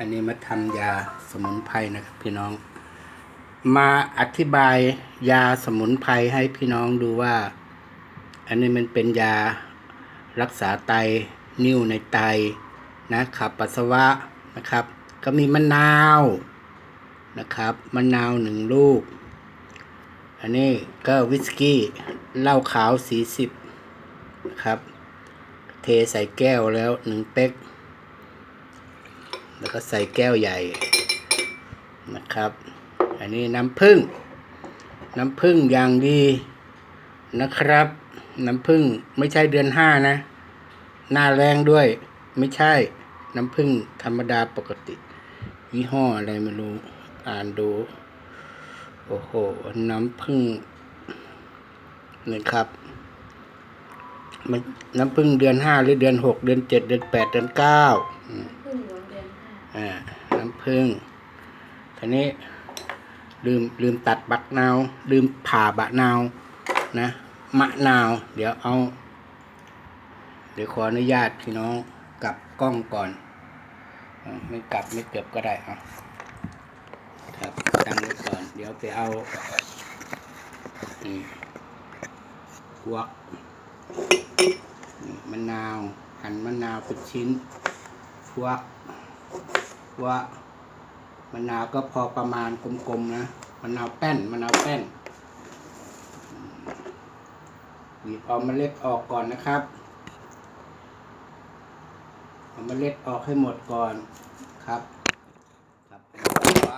อันนี้มาทำยาสมุนไพรนะครับ พี่น้อง มาอธิบายยาสมุนไพรให้พี่น้องดูว่า อันนี้มันเป็นยารักษาไตนิ่วในไตนะขับปัสสาวะนะครับ ก็มีมะนาวนะครับมะนาวหนึ่งลูก อันนี้ก็วิสกี้เหล้าขาวสีสิบนะครับ เทใส่แก้วแล้วหนึ่งเป๊ก แล้วก็ใส่แก้วใหญ่นะครับ อันนี้น้ำผึ้งน้ำผึ้งอย่างดีนะครับ น้ำผึ้งไม่ใช่เดือนห้านะ หน้าแรงด้วย ไม่ใช่น้ำผึ้งธรรมดาปกติยี่ห้ออะไรไม่รู้อ่านดู โอ้โห น้ำผึ้งนี่ครับ มันน้ำผึ้งเดือนห้าหรือเดือนหกเดือนเจ็ดเดือนแปดเดือนเก้า อนห้าอ่าน้ำผึ้งทีนี้ลืมลืมตัดบักนาว ลืมผ่าบะนาวนะมะนาว เดี๋ยวเอา เดี๋ยวขออนุญาตพี่น้องกลับกล้องก่อนอไม่กลับไม่เก็บก็ได้เอาครับตั้งไว้ก่อน เดี๋ยวไปเอานี่กวกมะนาว หั่นมะนาวเป็นชิ้นควัก ว่ามะนาวก็พอประมาณกลมๆนะมะนาวแป้นมะนาวแป้นหยิบเอาเมล็ดออกก่อนนะครับเอาเมล็ดออกให้หมดก่อนครับครับไป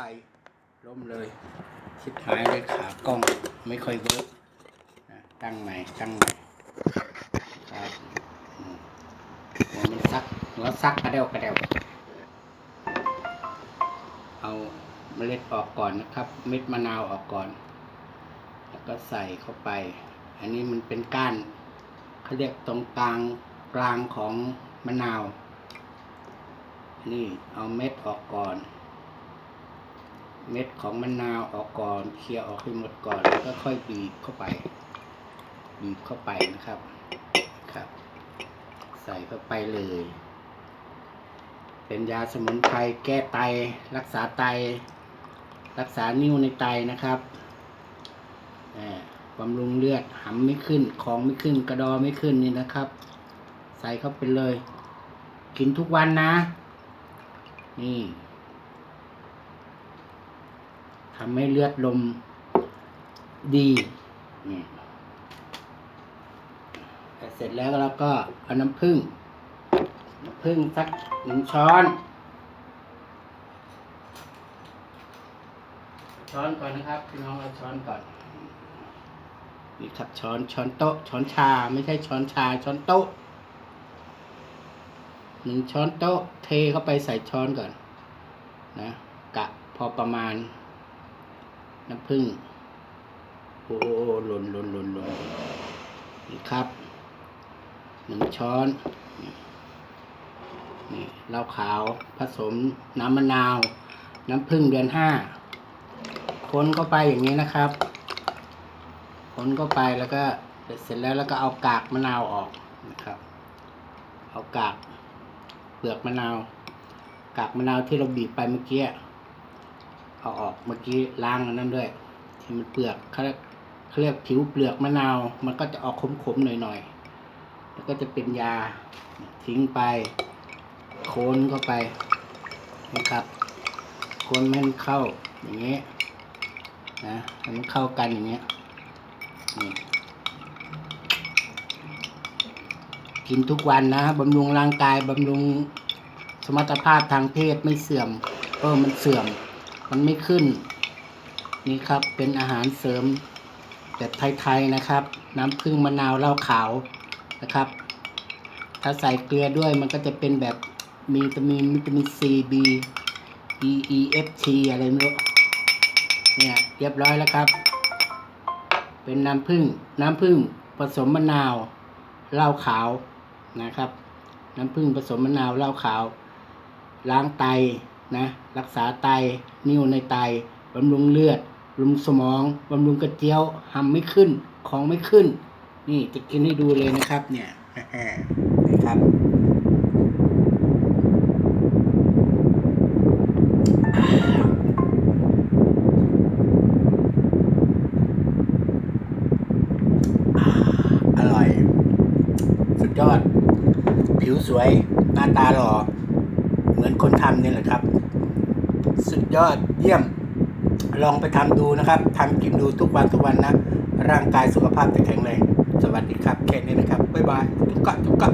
ล้มเลยชิดหายเลยขากล้องไม่ค่อยเวิร์กตั้งใหม่ตั้งใหม่ครับมันซักหัวซักกระเดวกระเดว เมล็ดออกก่อนนะครับ เม็ดมะนาวออกก่อน แล้วก็ใส่เข้าไป อันนี้มันเป็นก้านเขาเรียกตรงกลางกลางของมะนาว นี่เอาเม็ดออกก่อน เม็ดของมะนาวออกก่อนเคลียร์ออกให้หมดก่อนแล้วก็ค่อยบีบเข้าไป บีบเข้าไปนะครับครับ ใส่เข้าไปเลย เป็นยาสมุนไพรแก้ไตรักษาไต รักษานิ่วในไตนะครับอ่าบำรุงเลือดหำไม่ขึ้น ของไม่ขึ้น กระดอไม่ขึ้นนี่นะครับ ใส่เข้าไปเลย กินทุกวันนะ นี่ทำให้เลือดลมดีนี่เสร็จแล้วเราก็เอาน้ำผึ้งน้ำผึ้งสักหนึ่งช้อน ช้อนก่อนนะครับพี่น้องเอาช้อนก่อนนี่ครับช้อนช้อนโต๊ะ ช้อนชาไม่ใช่ช้อนชา ช้อนโต๊ะหนึ่งช้อนโต๊ะ เทเข้าไปใส่ช้อนก่อน นะกะพอประมาณ น้ำผึ้งโอ้โหหล่นหล่นหล่นหล่นนี่ครับหนึ่งช้อนนี่เหล้าขาวผสมน้ำมะนาว น้ำผึ้งเดือนห้า คนเข้าไปอย่างนี้นะครับ คนเข้าไปแล้วก็เสร็จแล้วแล้วก็เอากากมะนาวออกนะครับ เอากากเปลือกมะนาว กากมะนาวที่เราบีบไปเมื่อกี้เอาออกเมื่อกี้ล้างนั้นด้วยที่มันเปลือกเขาเขาเรียกผิวเปลือกมะนาว มันก็จะออกขมๆหน่อยๆแล้วก็จะเป็นยาทิ้งไปโคนเข้าไปนะครับโคนให้มันเข้าอย่างเงี้ย นะให้มันเข้ากันอย่างเงี้ยนี่กินทุกวันนะบำรุงร่างกายบำรุงสมรรถภาพทางเพศไม่เสื่อมเออมันเสื่อม มันไม่ขึ้น นี่ครับเป็นอาหารเสริมแบบไทยๆนะครับ น้ำผึ้งมะนาวเหล้าขาวนะครับ ถ้าใส่เกลือด้วยมันก็จะเป็นแบบมีวิตามินวิตามินซีบี E E F T อะไรไม่รู้ เนี่ยเรียบร้อยแล้วครับ เป็นน้ำผึ้งน้ำผึ้งผสมมะนาวเหล้าขาวนะครับ น้ำผึ้งผสมมะนาวเหล้าขาว ล้างไตนะรักษาไตนิ่วในไตบำรุงเลือดบำรุงสมองบำรุงกระเจียวหำไม่ขึ้นของไม่ขึ้น นี่จะกินให้ดูเลยนะครับเนี่ยนะครับ ยอด ผิวสวย หน้าตาหล่อ เหมือนคนทำนี่แหละครับ สุดยอดเยี่ยม ลองไปทำดูนะครับทำกินดูทุกวันทุกวันนะ ร่างกายสุขภาพจะแข็งแรง สวัสดีครับ แค่นี้นะครับ บ๊ายบาย ทุกกะทุกกะ